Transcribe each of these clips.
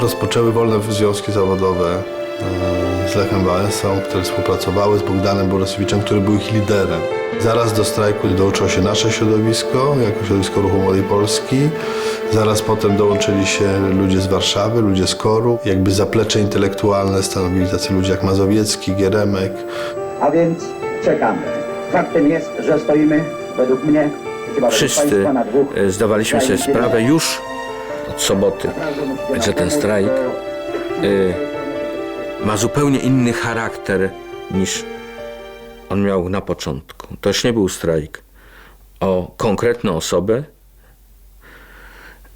Rozpoczęły wolne związki zawodowe e, z Lechem Wałęsą, które współpracowały z Bogdanem Borysowiczem, który był ich liderem. Zaraz do strajku dołączyło się nasze środowisko, jako środowisko Ruchu Młodej Polski. Zaraz potem dołączyli się ludzie z Warszawy, ludzie z Koru. Jakby zaplecze intelektualne stanowili tacy ludzie jak Mazowiecki, Gieremek, A więc czekamy. Faktem jest, że stoimy według mnie chyba Wszyscy państwa na dwóch e, zdawaliśmy sobie sprawę już soboty, że ten strajk y, ma zupełnie inny charakter niż on miał na początku. To już nie był strajk o konkretną osobę.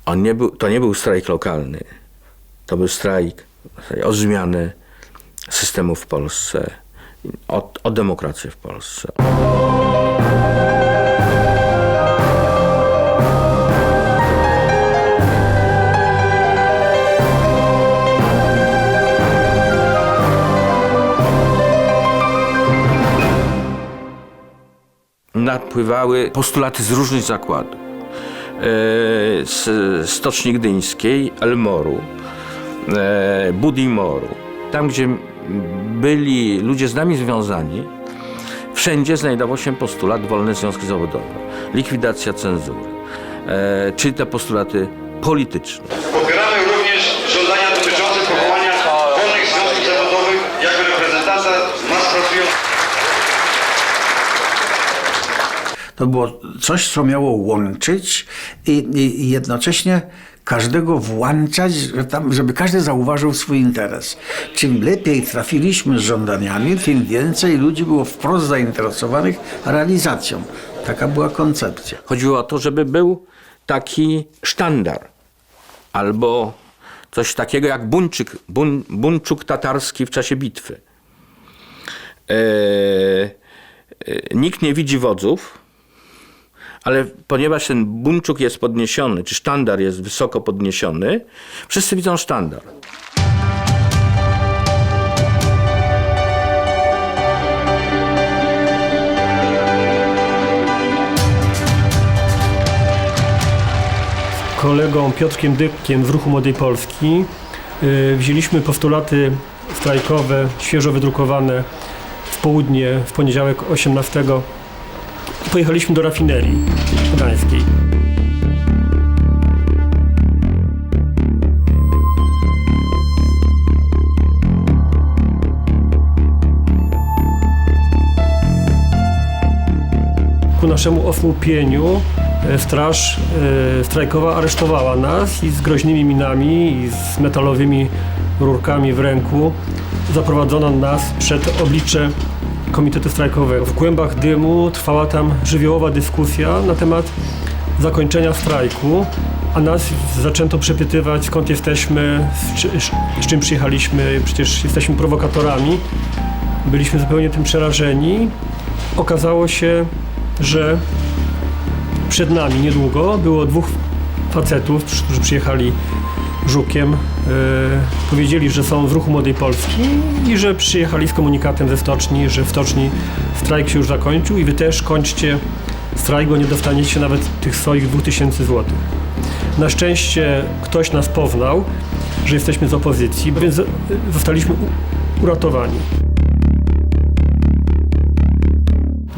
On nie był, to nie był strajk lokalny. To był strajk o zmianę systemu w Polsce, o, o demokrację w Polsce. Napływały postulaty z różnych zakładów. E, Z Stoczni Gdyńskiej, Elmoru, e, Budimoru. Tam, gdzie byli ludzie z nami związani, wszędzie znajdował się postulat wolne związki zawodowe, likwidacja cenzury, e, czyli te postulaty polityczne. To było coś, co miało łączyć i, i, jednocześnie każdego włączać, że tam, żeby każdy zauważył swój interes. Czym lepiej trafiliśmy z żądaniami, tym więcej ludzi było wprost zainteresowanych realizacją. Taka była koncepcja. Chodziło o to, żeby był taki sztandar albo coś takiego jak buńczyk, bun, buńczuk tatarski w czasie bitwy. E, e, nikt nie widzi wodzów, ale ponieważ ten buńczuk jest podniesiony, czy sztandar jest wysoko podniesiony, wszyscy widzą sztandar. kolegą Piotrkiem Dybkiem z Ruchu Młodej Polski y, wzięliśmy postulaty strajkowe, świeżo wydrukowane w południe, w poniedziałek 18. Pojechaliśmy do rafinerii gdańskiej. Ku naszemu osłupieniu e, straż e, strajkowa aresztowała nas i z groźnymi minami i z metalowymi rurkami w ręku zaprowadzono nas przed oblicze Komitetu Strajkowego. W głębach dymu trwała tam żywiołowa dyskusja na temat zakończenia strajku, a nas zaczęto przepytywać skąd jesteśmy, z, czy, z czym przyjechaliśmy, przecież jesteśmy prowokatorami. Byliśmy zupełnie tym przerażeni. Okazało się, że przed nami niedługo było dwóch facetów, którzy przyjechali żukiem. E, powiedzieli, że są z ruchu Młodej Polski i że przyjechali z komunikatem ze stoczni, że w stoczni strajk się już zakończył i wy też kończcie strajk, bo nie dostaniecie nawet tych swoich 2000 złotych. Na szczęście ktoś nas poznał, że jesteśmy z opozycji, więc zostaliśmy uratowani.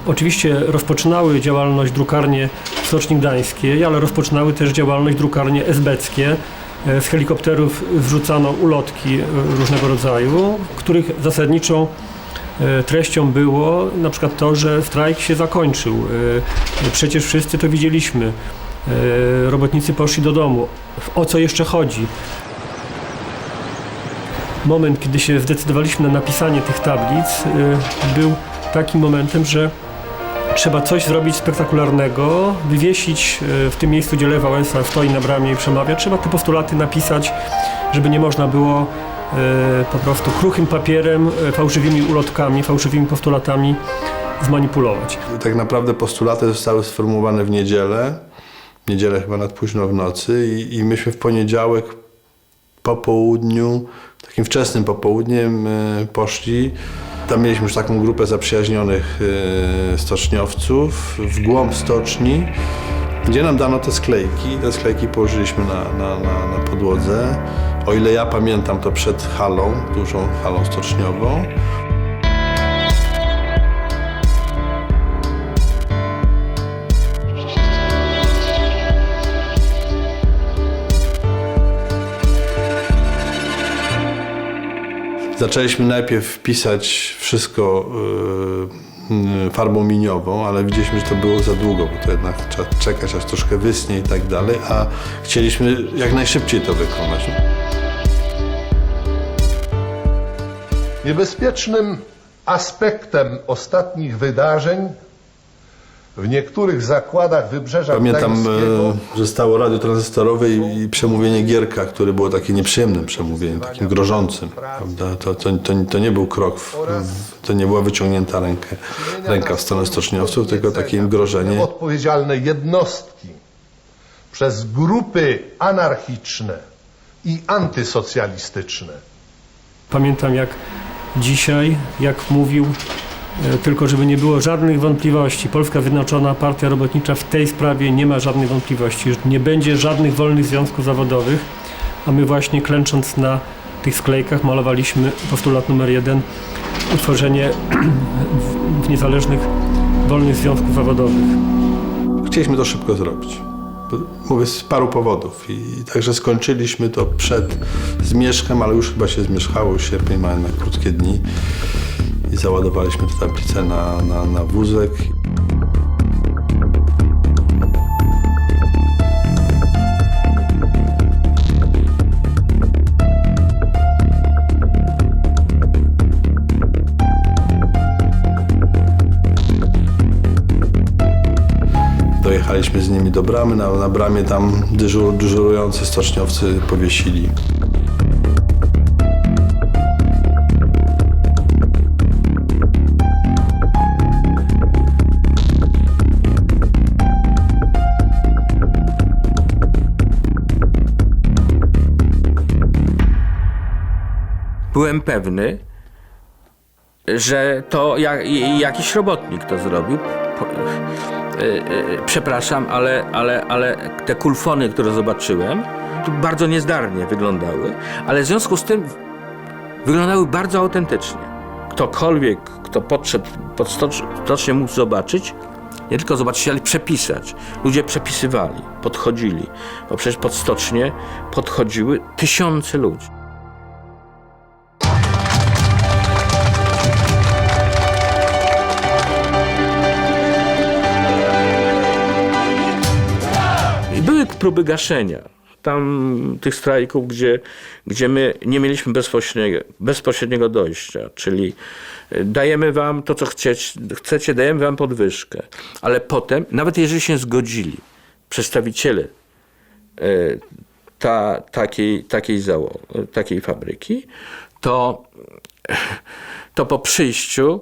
Oczywiście rozpoczynały działalność drukarnie w Stoczni Gdańskiej, ale rozpoczynały też działalność drukarnie esbeckie. E, Z helikopterów wrzucano ulotki e, różnego rodzaju, których zasadniczą e, treścią było na przykład to, że strajk się zakończył. Przecież wszyscy to widzieliśmy. Robotnicy poszli do domu. O co jeszcze chodzi? moment, kiedy się zdecydowaliśmy na napisanie tych tablic, był takim momentem, że trzeba coś zrobić spektakularnego, wywiesić y, w tym miejscu, gdzie Lech Wałęsa stoi na bramie i przemawia. Trzeba te postulaty napisać, żeby nie można było y, po prostu kruchym papierem, y, fałszywymi ulotkami, fałszywymi postulatami zmanipulować. Tak naprawdę postulaty zostały sformułowane w niedzielę, w niedzielę chyba nad późno w nocy i, i myśmy w poniedziałek po południu, takim wczesnym popołudniem e, poszli. Tam mieliśmy już taką grupę zaprzyjaźnionych e, stoczniowców w głąb stoczni, gdzie nam dano te sklejki. Te sklejki położyliśmy na, na, na, na podłodze. O ile ja pamiętam, to przed halą, dużą halą stoczniową. Zaczęliśmy najpierw pisać wszystko yy, farbą miniową, ale widzieliśmy, że to było za długo, bo to jednak trzeba czekać, aż troszkę wysnie i tak dalej, a chcieliśmy jak najszybciej to wykonać. Niebezpiecznym aspektem ostatnich wydarzeń w niektórych zakładach wybrzeża Pamiętam, Gdańskiego e, że stało radio tranzystorowe i, i przemówienie Gierka, które było takie nieprzyjemnym przemówieniem, takim grożącym. Prawda? To, to, to, to nie był krok, w, w, to nie była wyciągnięta rękę, ręka w stronę stoczniowców, tylko takie im grożenie. odpowiedzialne jednostki przez grupy anarchiczne i antysocjalistyczne Pamiętam jak dzisiaj, jak mówił, tylko żeby nie było żadnych wątpliwości, Polska Zjednoczona Partia Robotnicza w tej sprawie nie ma żadnych wątpliwości, nie będzie żadnych wolnych związków zawodowych, a my właśnie klęcząc na tych sklejkach malowaliśmy postulat numer jeden, utworzenie niezależnych wolnych związków zawodowych. Chcieliśmy to szybko zrobić. Mówię z paru powodów. I także skończyliśmy to przed zmierzchem, ale już chyba się zmierzchało, sierpień ma na krótkie dni. I załadowaliśmy tę tablicę na, na, na wózek. Dojechaliśmy z nimi do bramy. Na, na bramie tam dyżur, dyżurujący stoczniowcy powiesili Byłem pewny, że to jak, jakiś robotnik to zrobił. Po- e, e, Przepraszam, ale, ale, ale te kulfony, które zobaczyłem, bardzo niezdarnie wyglądały, ale w związku z tym wyglądały bardzo autentycznie. Ktokolwiek, kto podszedł pod stocz- stocznię mógł zobaczyć, nie tylko zobaczyć, ale przepisać. Ludzie przepisywali, podchodzili, bo przecież pod stocznię podchodziły tysiące ludzi. Próby gaszenia. Tam tych strajków, gdzie, gdzie my nie mieliśmy bezpośredniego, bezpośredniego dojścia, czyli y, dajemy wam to, co chcecie, chcecie, dajemy wam podwyżkę, ale potem, nawet jeżeli się zgodzili przedstawiciele y, ta, takiej, takiej, zało, takiej fabryki, to, to po przyjściu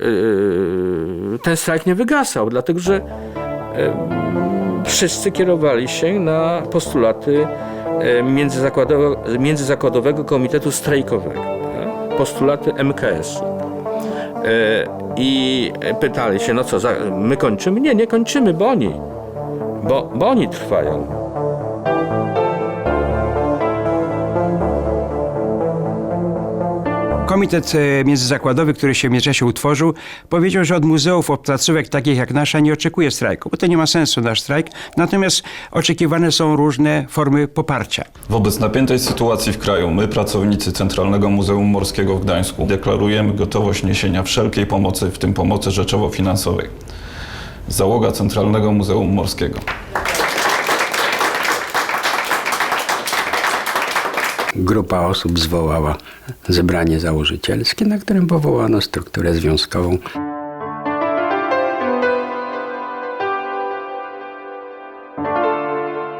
y, ten strajk nie wygasał, dlatego że wszyscy kierowali się na postulaty e, międzyzakładowe, Międzyzakładowego Komitetu Strajkowego, tak? postulaty MKS-u. E, I pytali się, no co, my kończymy? Nie, nie kończymy, bo oni, bo, bo oni trwają. Komitet e, międzyzakładowy, który się w międzyczasie utworzył, powiedział, że od muzeów, od placówek takich jak nasza nie oczekuje strajku, bo to nie ma sensu nasz strajk. Natomiast oczekiwane są różne formy poparcia. Wobec napiętej sytuacji w kraju, my, pracownicy Centralnego Muzeum Morskiego w Gdańsku, deklarujemy gotowość niesienia wszelkiej pomocy, w tym pomocy rzeczowo-finansowej. Załoga Centralnego Muzeum Morskiego. Grupa osób zwołała zebranie założycielskie, na którym powołano strukturę związkową.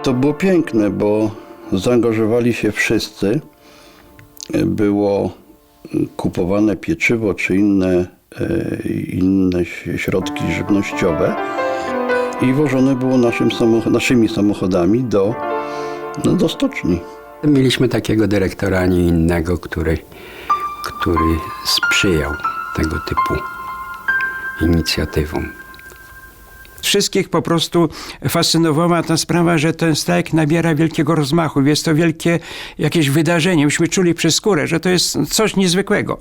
To było piękne, bo zaangażowali się wszyscy. Było kupowane pieczywo czy inne, e, inne środki żywnościowe i wożone było naszym samoch- naszymi samochodami do, no, do stoczni. Mieliśmy takiego dyrektora, a nie innego, który, który sprzyjał tego typu inicjatywom. Wszystkich po prostu fascynowała ta sprawa, że ten strajk nabiera wielkiego rozmachu. Jest to wielkie jakieś wydarzenie. Myśmy czuli przez skórę, że to jest coś niezwykłego.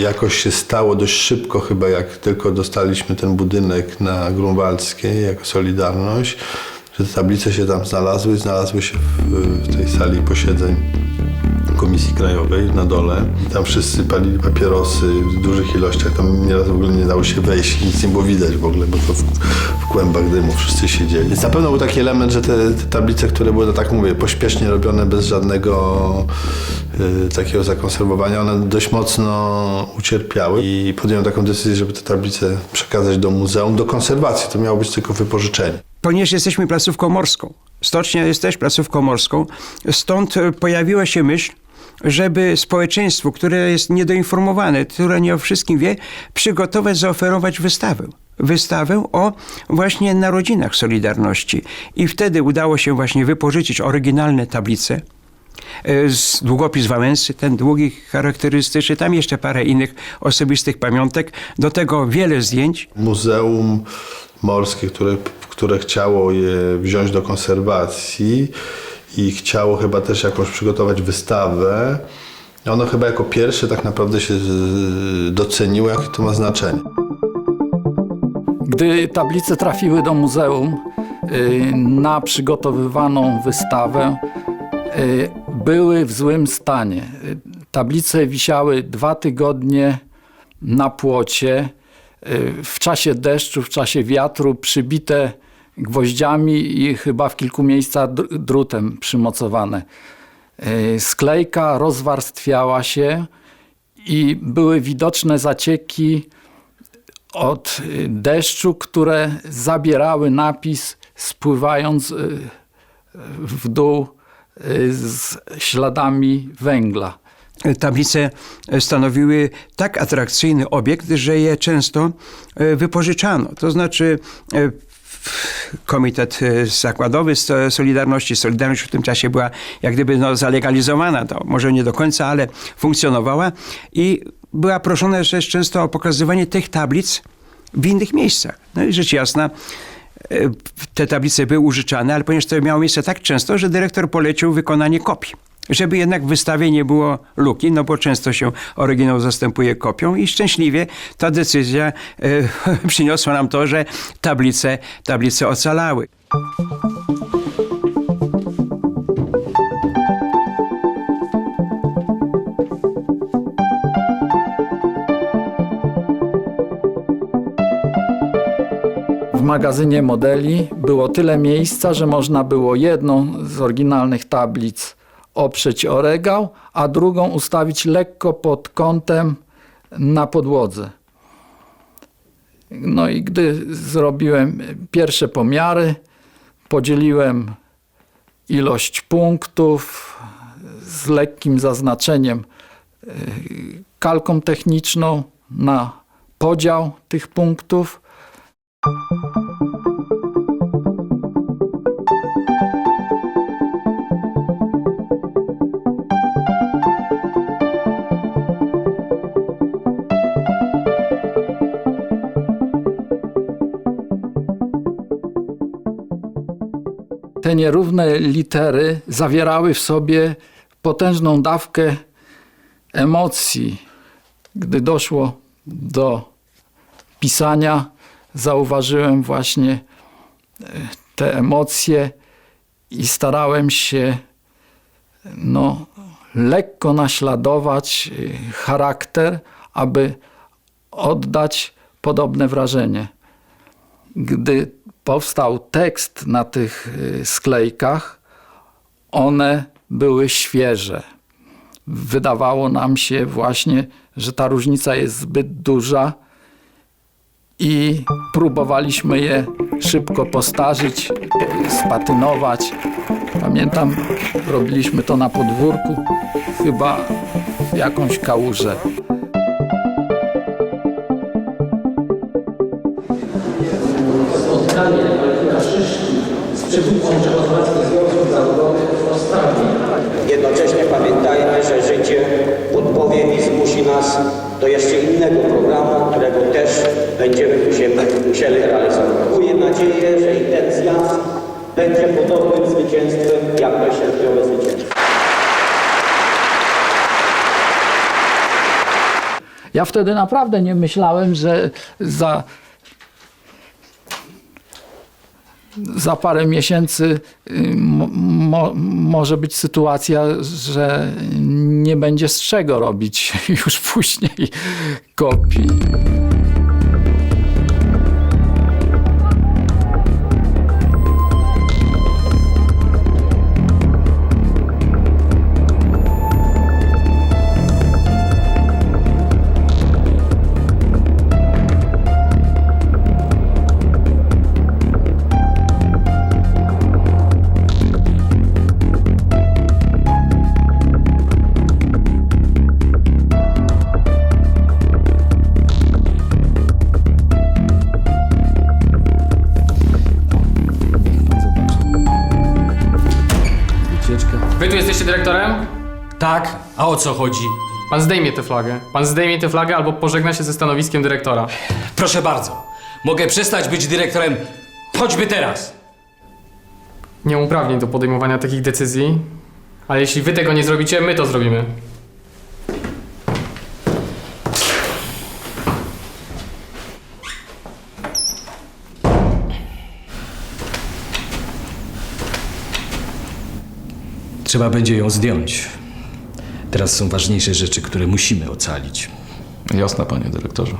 Jakoś się stało dość szybko chyba, jak tylko dostaliśmy ten budynek na Grunwaldzkiej jako Solidarność, że te tablice się tam znalazły, znalazły się w, w tej sali posiedzeń Komisji Krajowej na dole. Tam wszyscy palili papierosy w dużych ilościach. Tam nieraz w ogóle nie dało się wejść, nic nie było widać w ogóle, bo to w, w kłębach dymu wszyscy siedzieli. Więc na pewno był taki element, że te, te tablice, które były, no tak mówię, pośpiesznie robione, bez żadnego y, takiego zakonserwowania, one dość mocno ucierpiały i podjąłem taką decyzję, żeby te tablice przekazać do muzeum, do konserwacji. To miało być tylko wypożyczenie. Ponieważ jesteśmy placówką morską, stocznia jest też placówką morską, stąd e, pojawiła się myśl, żeby społeczeństwu, które jest niedoinformowane, które nie o wszystkim wie, przygotować, zaoferować wystawę. Wystawę o właśnie narodzinach Solidarności. I wtedy udało się właśnie wypożyczyć oryginalne tablice, e, z długopis Wałęsy, ten długi, charakterystyczny, tam jeszcze parę innych osobistych pamiątek, do tego wiele zdjęć. Muzeum Morskie, które, które chciało je wziąć do konserwacji i chciało chyba też jakąś przygotować wystawę. Ono chyba jako pierwsze tak naprawdę się doceniło, jakie to ma znaczenie. Gdy tablice trafiły do muzeum y, na przygotowywaną wystawę, y, były w złym stanie. Tablice wisiały dwa tygodnie na płocie, y, w czasie deszczu, w czasie wiatru, przybite gwoździami i chyba w kilku miejscach dr- drutem przymocowane. Y, Sklejka rozwarstwiała się i były widoczne zacieki od y, deszczu, które zabierały napis, spływając y, w dół z śladami węgla. tablice stanowiły tak atrakcyjny obiekt, że je często e, wypożyczano. To znaczy e, Komitet e, Zakładowy Sto- Solidarności, Solidarność w tym czasie była jak gdyby no, zalegalizowana, to może nie do końca, ale funkcjonowała i była proszona też często o pokazywanie tych tablic w innych miejscach. No i rzecz jasna, e, te tablice były użyczane, ale ponieważ to miało miejsce tak często, że dyrektor polecił wykonanie kopii. Żeby jednak w wystawie nie było luki, no bo często się oryginał zastępuje kopią i szczęśliwie ta decyzja e, przyniosła nam to, że tablice, tablice ocalały. W magazynie modeli było tyle miejsca, że można było jedną z oryginalnych tablic oprzeć o regał, a drugą ustawić lekko pod kątem na podłodze. No i gdy zrobiłem pierwsze pomiary, podzieliłem ilość punktów z lekkim zaznaczeniem y, kalką techniczną na podział tych punktów. Te nierówne litery zawierały w sobie potężną dawkę emocji. Gdy doszło do pisania, zauważyłem właśnie e, te emocje i starałem się no, lekko naśladować e, charakter, aby oddać podobne wrażenie. Gdy powstał tekst na tych y, sklejkach, one były świeże. Wydawało nam się właśnie, że ta różnica jest zbyt duża i próbowaliśmy je szybko postarzyć, spatynować. Pamiętam, robiliśmy to na podwórku, chyba w jakąś kałużę. Jednocześnie pamiętajmy, że życie podpowie i zmusi nas do jeszcze innego programu, którego też będziemy musieli, realizować. Maję nadzieję, że i ten zjazd będzie podobnym zwycięstwem jak sierpniowe zwycięstwo. Ja wtedy naprawdę nie myślałem, że za, za parę miesięcy y, mo, mo, może być sytuacja, że nie będzie z czego robić już później kopii. Dyrektorem? Tak, a o co chodzi? Pan zdejmie tę flagę. Pan zdejmie tę flagę albo pożegna się ze stanowiskiem dyrektora. Proszę bardzo. Mogę przestać być dyrektorem choćby teraz. Nie mam uprawnień do podejmowania takich decyzji, ale jeśli wy tego nie zrobicie, my to zrobimy. Trzeba będzie ją zdjąć. Teraz są ważniejsze rzeczy, które musimy ocalić. Jasne, panie dyrektorze.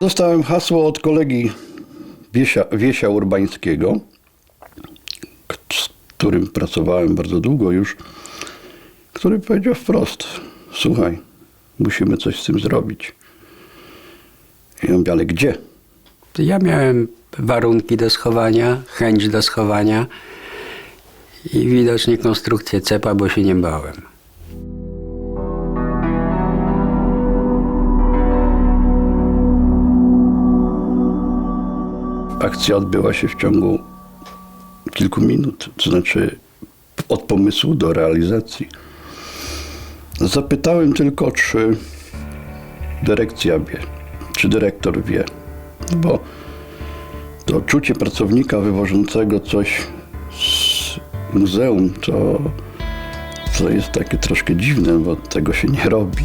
Dostałem hasło od kolegi Wiesia, Wiesia Urbańskiego, z którym pracowałem bardzo długo już, który powiedział wprost: Słuchaj, musimy coś z tym zrobić. I ja mówię, ale gdzie? Ja miałem warunki do schowania, chęć do schowania i widocznie konstrukcję cepa, bo się nie bałem. Akcja odbyła się w ciągu kilku minut, to znaczy od pomysłu do realizacji. Zapytałem tylko, czy dyrekcja wie, czy dyrektor wie, bo to czucie pracownika wywożącego coś z muzeum to, to jest takie troszkę dziwne, bo tego się nie robi.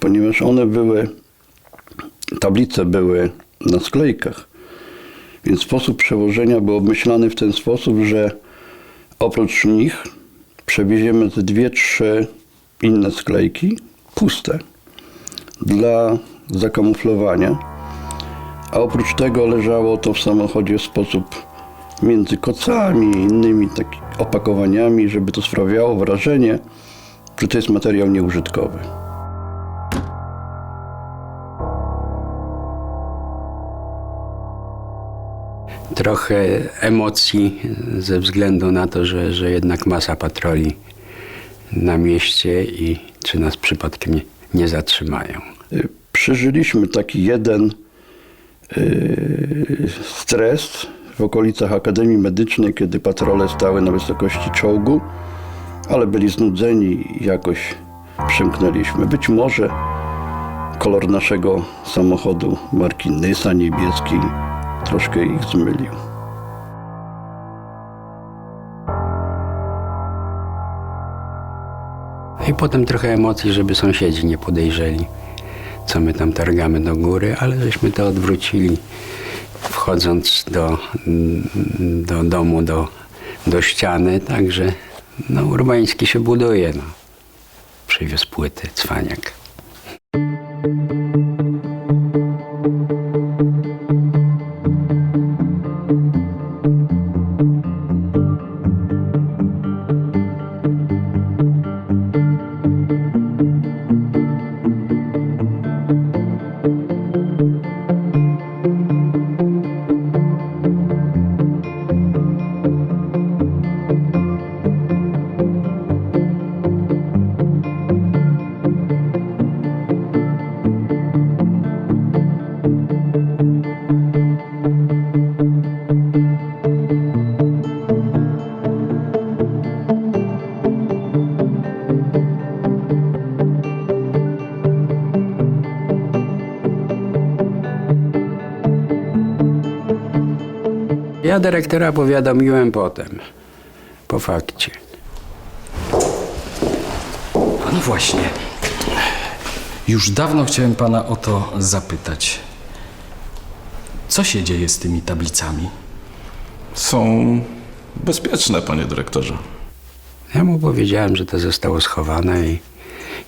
ponieważ one były, tablice były na sklejkach, więc sposób przełożenia był obmyślany w ten sposób, że oprócz nich przewieziemy te dwie, trzy inne sklejki, puste, dla zakamuflowania, a oprócz tego leżało to w samochodzie w sposób między kocami i innymi takimi opakowaniami, żeby to sprawiało wrażenie, że to jest materiał nieużytkowy. Trochę emocji ze względu na to, że, że jednak masa patroli na mieście i czy nas przypadkiem nie, nie zatrzymają. Przeżyliśmy taki jeden y, stres w okolicach Akademii Medycznej, kiedy patrole stały na wysokości czołgu, ale byli znudzeni i jakoś przemknęliśmy. Być może kolor naszego samochodu marki Nysa niebieskiej troszkę ich zmylił. I potem trochę emocji, żeby sąsiedzi nie podejrzeli, co my tam targamy do góry, ale żeśmy to odwrócili, wchodząc do, do domu, do, do ściany, także No, Urbański się buduje, no. Przywiózł płyty, cwaniak. Ja dyrektora powiadomiłem potem, po fakcie. No właśnie. Już dawno chciałem pana o to zapytać. Co się dzieje z tymi tablicami? Są bezpieczne, panie dyrektorze. Ja mu powiedziałem, że to zostało schowane i,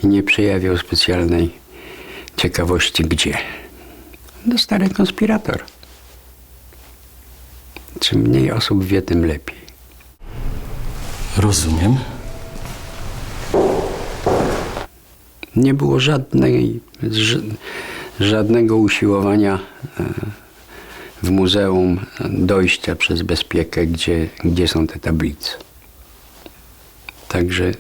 i nie przejawiał specjalnej ciekawości gdzie. No stary konspirator. Czym mniej osób wie, tym lepiej. Rozumiem. Nie było żadnej, żadnego usiłowania e, w muzeum dojścia przez bezpiekę, gdzie, gdzie są te tablice. Także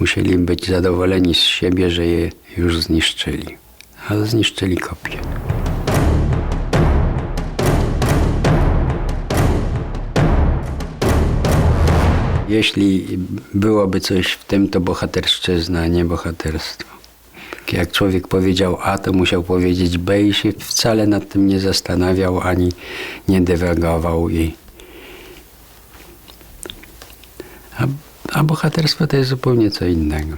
musieli być zadowoleni z siebie, że je już zniszczyli. Ale zniszczyli kopię. Jeśli byłoby coś w tym, to bohaterszczyzna, nie bohaterstwo. Tak Jak człowiek powiedział A, to musiał powiedzieć B i się wcale nad tym nie zastanawiał, ani nie dywagował. I... A, a bohaterstwo to jest zupełnie co innego.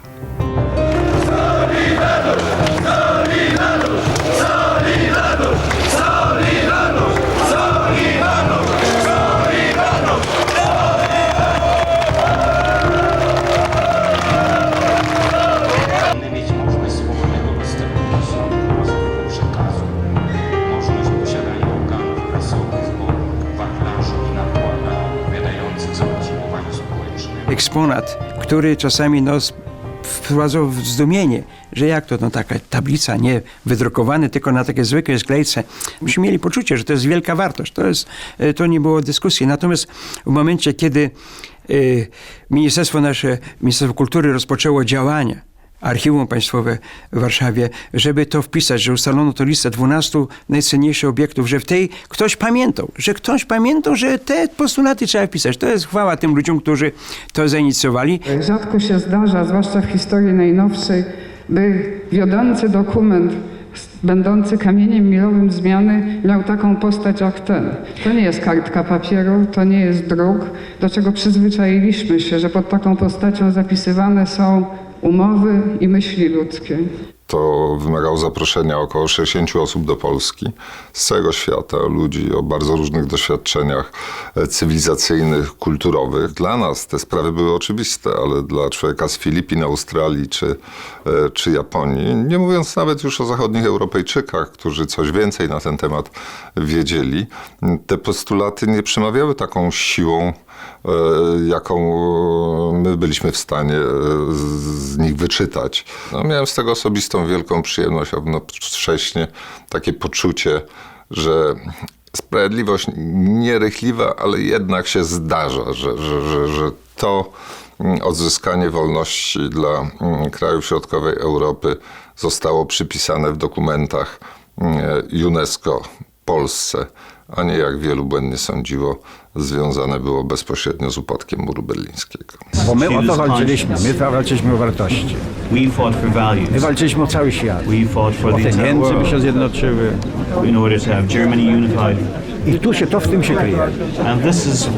Eksponat, który czasami no, s- wprowadzał w zdumienie, że jak to no, taka tablica, nie wydrukowany tylko na takie zwykłe sklejce. Myśmy mieli poczucie, że to jest wielka wartość. To, jest, e, to nie było dyskusji. Natomiast w momencie, kiedy e, Ministerstwo nasze, Ministerstwo Kultury rozpoczęło działania, Archiwum Państwowe w Warszawie, żeby to wpisać, że ustalono to listę 12 najcenniejszych obiektów, że w tej ktoś pamiętał, że ktoś pamiętał, że te postulaty trzeba wpisać. To jest chwała tym ludziom, którzy to zainicjowali. Rzadko się zdarza, zwłaszcza w historii najnowszej, by wiodący dokument będący kamieniem milowym zmiany miał taką postać jak ten. To nie jest kartka papieru, to nie jest druk, do czego przyzwyczailiśmy się, że pod taką postacią zapisywane są umowy i myśli ludzkie. To wymagało zaproszenia około 60 osób do Polski z całego świata, ludzi o bardzo różnych doświadczeniach e, cywilizacyjnych, kulturowych. Dla nas te sprawy były oczywiste, ale dla człowieka z Filipin, Australii czy, e, czy Japonii, nie mówiąc nawet już o zachodnich Europejczykach, którzy coś więcej na ten temat wiedzieli, te postulaty nie przemawiały taką siłą, e, jaką my byliśmy w stanie z nich wyczytać. No, miałem z tego osobistą wielką przyjemność, a takie poczucie, że sprawiedliwość nierychliwa, ale jednak się zdarza, że, że, że, że to mm, odzyskanie wolności dla mm, krajów środkowej Europy zostało przypisane w dokumentach mm, UNESCO Polsce, a nie jak wielu błędnie sądziło, związane było bezpośrednio z upadkiem muru berlińskiego. Bo my o to walczyliśmy. My walczyliśmy o wartości. My walczyliśmy o cały świat. O te Niemcy by się zjednoczyły. in order to have Germany unified. I tu się to w tym się kryje. And this is uh,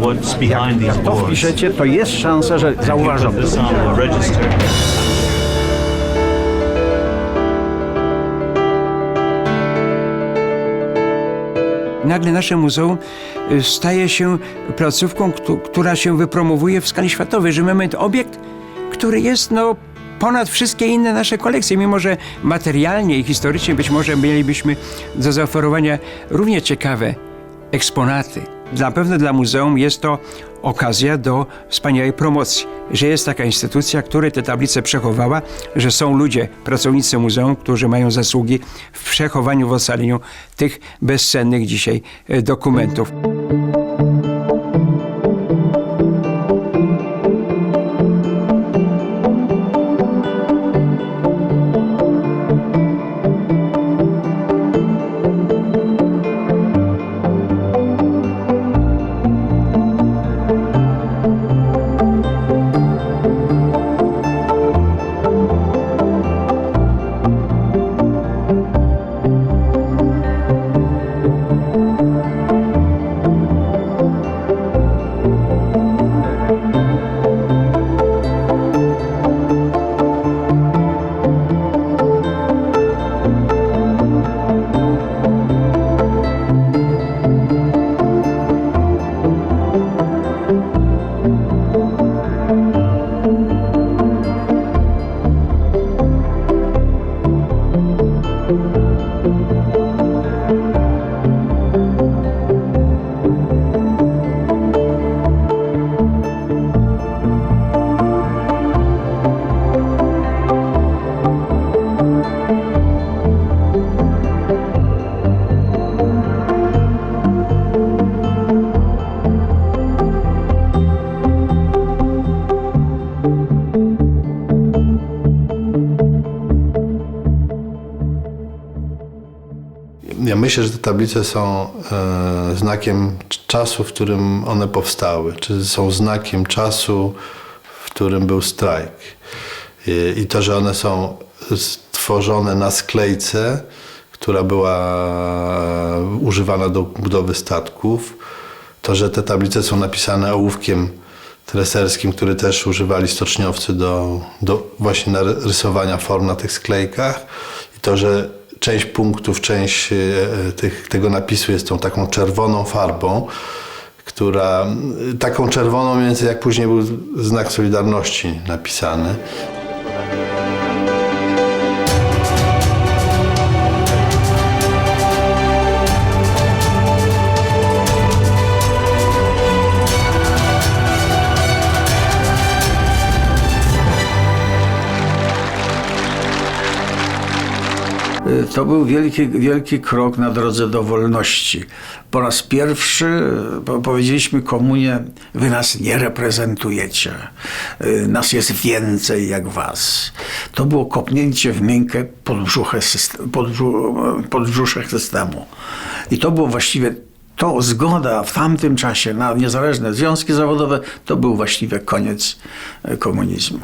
what's behind these To wpiszecie, to jest szansa, że zauważą. Nagle nasze muzeum y, staje się placówką, któ- która się wypromowuje w skali światowej, że mamy obiekt, który jest no, ponad wszystkie inne nasze kolekcje, mimo że materialnie i historycznie być może mielibyśmy do zaoferowania równie ciekawe eksponaty. Na pewno dla muzeum jest to okazja do wspaniałej promocji, że jest taka instytucja, która te tablice przechowała, że są ludzie, pracownicy muzeum, którzy mają zasługi w przechowaniu, w ocaleniu tych bezcennych dzisiaj e, dokumentów. Myślę, że te tablice są e, znakiem czasu, w którym one powstały, czy są znakiem czasu, w którym był strajk. I, I to, że one są stworzone na sklejce, która była używana do budowy statków, to, że te tablice są napisane ołówkiem treserskim, który też używali stoczniowcy do, do właśnie rysowania form na tych sklejkach i to, że część punktów, część e, tych, tego napisu jest tą taką czerwoną farbą, która taką czerwoną więcej jak później był znak Solidarności napisany. To był wielki, wielki krok na drodze do wolności. Po raz pierwszy po- powiedzieliśmy komunie, wy nas nie reprezentujecie, y, nas jest więcej jak was. To było kopnięcie w miękkie podbrzuchę syst- podbrzu- podbrzusze systemu. I to było właściwie to zgoda w tamtym czasie na niezależne związki zawodowe, to był właściwie koniec y, komunizmu.